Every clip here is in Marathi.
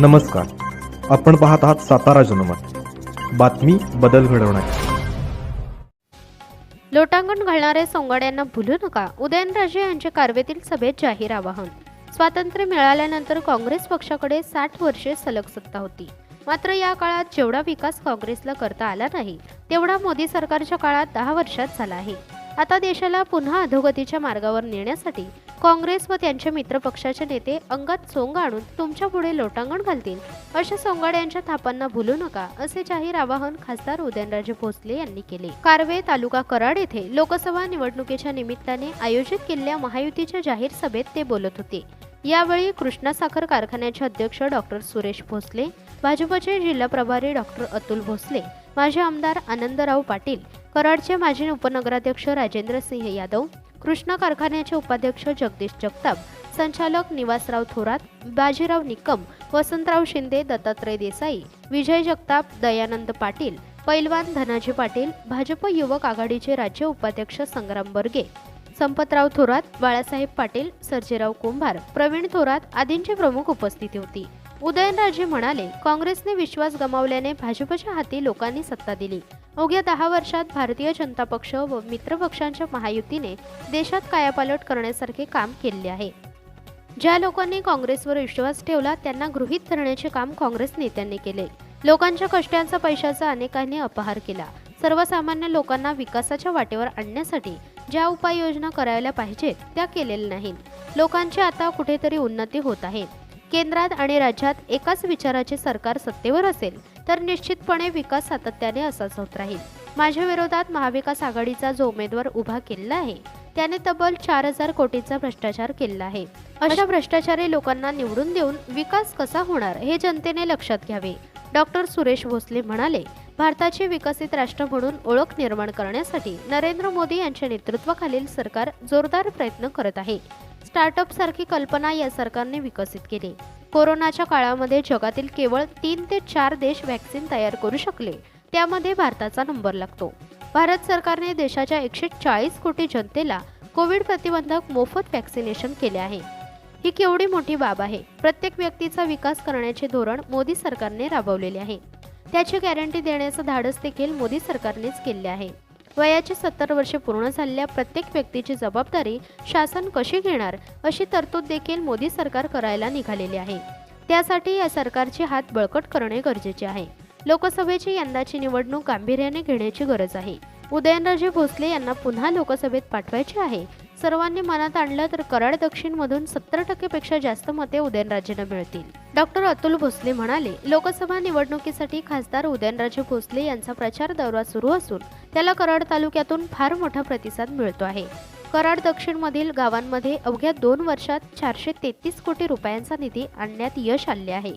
नमस्कार. आपण पाहत आहात सातारा जनमत. बातमी बदल घडवणार लोटांगण घालणारे सोंगाड्यांना भुलू नका. उदयनराजे यांचे कारवेतील सभेत जाहीर आवाहन. स्वातंत्र्य मिळाल्यानंतर काँग्रेस पक्षाकडे साठ वर्षे सलग सत्ता होती. मात्र या काळात जेवढा विकास काँग्रेसला करता आला नाही तेवढा मोदी सरकारच्या काळात दहा वर्षात झाला आहे. आता देशाला पुन्हा अधोगतीच्या मार्गावर नेण्यासाठी काँग्रेस व त्यांच्या मित्रपक्षाचे नेते अंगात सोंग आणून तुमच्यापुढे लोटांगण घालतील. अशा सोंगाड्यांच्या थापांना भुलू नका असे जाहीर आवाहन खासदार उदयनराजे भोसले यांनी केले. कारवे तालुका कराड येथे लोकसभा निवडणुकीच्या निमित्ताने आयोजित केलेल्या महायुतीच्या जाहीर सभेत ते बोलत होते. यावेळी कृष्णा साखर कारखान्याचे अध्यक्ष डॉक्टर सुरेश भोसले भाजपचे जिल्हा प्रभारी डॉक्टर अतुल भोसले माजी आमदार आनंदराव पाटील कराडचे माजी उपनगराध्यक्ष राजेंद्र सिंह यादव कृष्णा कारखान्याचे उपाध्यक्ष जगदीश जगताप संचालक निवासराव थोरात बाजीराव निकम वसंतराव शिंदे दत्तात्रय देसाई विजय जगताप दयानंद पाटील पैलवान धनाजी पाटील भाजप युवक आघाडीचे राज्य उपाध्यक्ष संग्राम बर्गे संपतराव थोरात बाळासाहेब पाटील सर्जेराव कुंभार प्रवीण थोरात आदींची प्रमुख उपस्थिती होती. उदयनराजे म्हणाले काँग्रेसने विश्वास गमावल्याने भाजपच्या हाती लोकांनी सत्ता दिली. अवघ्या दहा वर्षात भारतीय जनता पक्ष व मित्रपक्षांच्या महायुतीने देशात कायापालट करण्यासारखे काम केले आहे. ज्या लोकांनी काँग्रेसवर विश्वास ठेवला त्यांना गृहीत धरण्याचे काम काँग्रेस नेत्यांनी केले. लोकांच्या कष्टांचा पैशाचा अनेकांनी अपहार केला. सर्वसामान्य लोकांना विकासाच्या वाटेवर आणण्यासाठी ज्या उपाययोजना करायला पाहिजेत त्या केलेल्या नाहीत. लोकांची आता कुठेतरी उन्नती होत आहे. केंद्रात आणि राज्यात एकाच विचाराचे सरकार सत्तेवर असेल तर निश्चितपणे विकास सातत्याने असाच होत राहील. माझ्या विरोधात महाविकास आघाडीचा जो उमेदवार उभा केलेला आहे त्याने तब्बल चार हजार कोटीचा भ्रष्टाचार केला आहे. अशा भ्रष्टाचारी लोकांना निवडून देऊन विकास कसा होणार हे जनतेने लक्षात घ्यावे. डॉक्टर सुरेश भोसले म्हणाले भारताचे विकसित राष्ट्र म्हणून ओळख निर्माण करण्यासाठी नरेंद्र मोदी यांच्या नेतृत्वाखालील सरकार जोरदार प्रयत्न करत आहे. स्टार्टअप सारखी कल्पना या सरकारने विकसित केली. कोरोनाच्या काळामध्ये जगातील केवळ तीन ते चार देश व्हॅक्सिन तयार करू शकले. त्यामध्ये भारताचा नंबर लागतो. भारत सरकारने देशाच्या एकशे चाळीस कोटी जनतेला कोविड प्रतिबंधक मोफत व्हॅक्सिनेशन केले आहे. ही केवढी मोठी बाब आहे. प्रत्येक व्यक्तीचा विकास करण्याचे धोरण मोदी सरकारने राबवलेले आहे. त्याची गॅरंटी देण्याचं धाडस देखील मोदी सरकारनेच केले आहे. वयाची सत्तर वर्षे पूर्ण झालेल्या प्रत्येक व्यक्तीची जबाबदारी शासन कशी घेणार अशी तरतूद देखील मोदी सरकार करायला निघालेली आहे. त्यासाठी या सरकारचे हात बळकट करणे गरजेचे आहे. लोकसभेची यंदाची निवडणूक गांभीर्याने घेण्याची गरज आहे. उदयनराजे भोसले यांना पुन्हा लोकसभेत पाठवायचे आहे. सर्वांनी मनात आणलं तर कराड दक्षिणमधून सत्तर टक्केपेक्षा जास्त मते उदयनराजेंना मिळतील. डॉक्टर अतुल भोसले म्हणाले लोकसभा निवडणुकीसाठी खासदार उदयनराजे भोसले यांचा प्रचार दौरा सुरू असून त्याला कराड तालुक्यातून फार मोठा प्रतिसाद मिळतो आहे. कराड दक्षिणमधील गावांमध्ये अवघ्या दोन वर्षात चारशे तेहतीस कोटी रुपयांचा निधी आणण्यात यश आले आहे.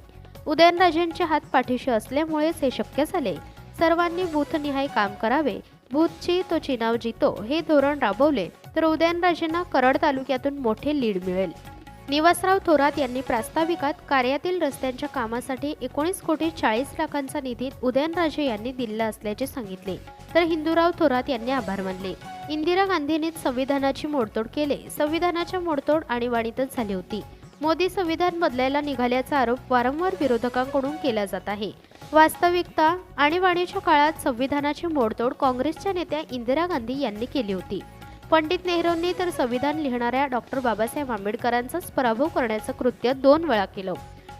उदयनराजेंचे हात पाठीशी असल्यामुळेच हे शक्य झाले. सर्वांनी बूथनिहाय काम करावे बूथची तो चिनाव जितो हे धोरण राबवले तर उदयनराजेंना कराड तालुक्यातून मोठे लीड मिळेल. निवासराव थोरात यांनी प्रास्ताविकात कार्यातील रस्त्यांच्या कामासाठी एकोणीस कोटी चाळीस लाखांचा निधी उदयनराजे यांनी दिला असल्याचे सांगितले. तर हिंदूराव थोरात यांनी आभार मानले. इंदिरा गांधींनीच संविधानाची मोडतोड केले. संविधानाच्या मोडतोड आणीबाणीतच झाली होती. मोदी संविधान बदलायला निघाल्याचा आरोप वारंवार विरोधकांकडून केला जात आहे. वास्तविकता आणीबाणीच्या काळात संविधानाची मोडतोड काँग्रेसच्या नेत्या इंदिरा गांधी यांनी केली होती. पंडित नेहरूंनी तर संविधान लिहिणाऱ्या डॉक्टर बाबासाहेब आंबेडकरांचाच पराभव करण्याचं कृत्य दोन वेळा केलं.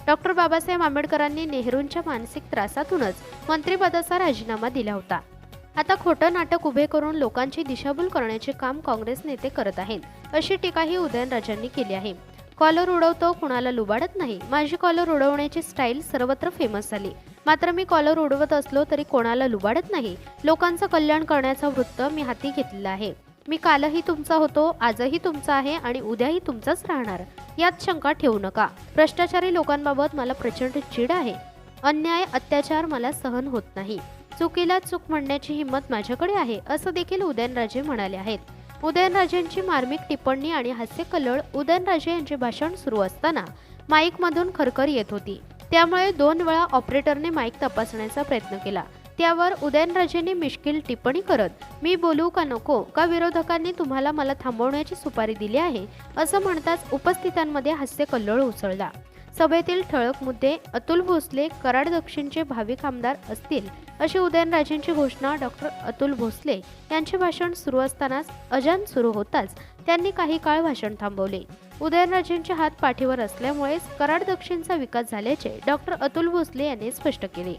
डॉक्टर बाबासाहेब आंबेडकरांनी नेहरूंच्या मानसिक त्रासातूनच मंत्रिपदाचा राजीनामा दिला होता. आता खोटं नाटक उभे करून लोकांची दिशाभूल करण्याचे काम काँग्रेस नेते करत आहेत अशी टीकाही उदयनराजांनी केली आहे. कॉलर उडवतो कुणाला लुबाडत नाही माझी कॉलर उडवण्याची स्टाईल सर्वत्र फेमस झाली. मात्र मी कॉलर उडवत असलो तरी कोणाला लुबाडत नाही लोकांचं कल्याण करण्याचा वृत्त मी हाती घेतलेला आहे. मी कालही तुमचा होतो आजही तुमचा आहे आणि उद्याही तुमचाच राहणार. यात शंका ठेवू नका. भ्रष्टाचारी लोकांबाबत मला प्रचंड चीड आहे. अन्याय अत्याचार मला सहन होत नाही. चुकीला चूक म्हणण्याची हिंमत माझ्याकडे आहे असं देखील उदयनराजे म्हणाले आहेत. उदयनराजेंची मार्मिक टिप्पणी आणि हास्य उदयनराजे यांचे भाषण सुरू असताना माईकमधून खरखर येत होती. त्यामुळे दोन वेळा ऑपरेटरने माईक तपासण्याचा प्रयत्न केला. त्यावर उदयनराजेंनी मिश्किल टिप्पणी करत मी बोलू का नको? का विरोधकांनी तुम्हाला मला थांबवण्याची सुपारी दिली आहे? असं म्हणताच उपस्थितांमध्ये हास्य कल्लोळ उसळला. सभेतील ठळक मुद्दे अतुल भोसले कराड दक्षिणचे भावी आमदार असतील अशी उदयनराजेंची घोषणा डॉक्टर अतुल भोसले यांचे भाषण सुरू असतानाच अजान सुरू होताच त्यांनी काही काळ भाषण थांबवले. उदयनराजेंचे हात पाठीवर असल्यामुळेच कराड दक्षिणचा विकास झाल्याचे डॉक्टर अतुल भोसले यांनी स्पष्ट केले.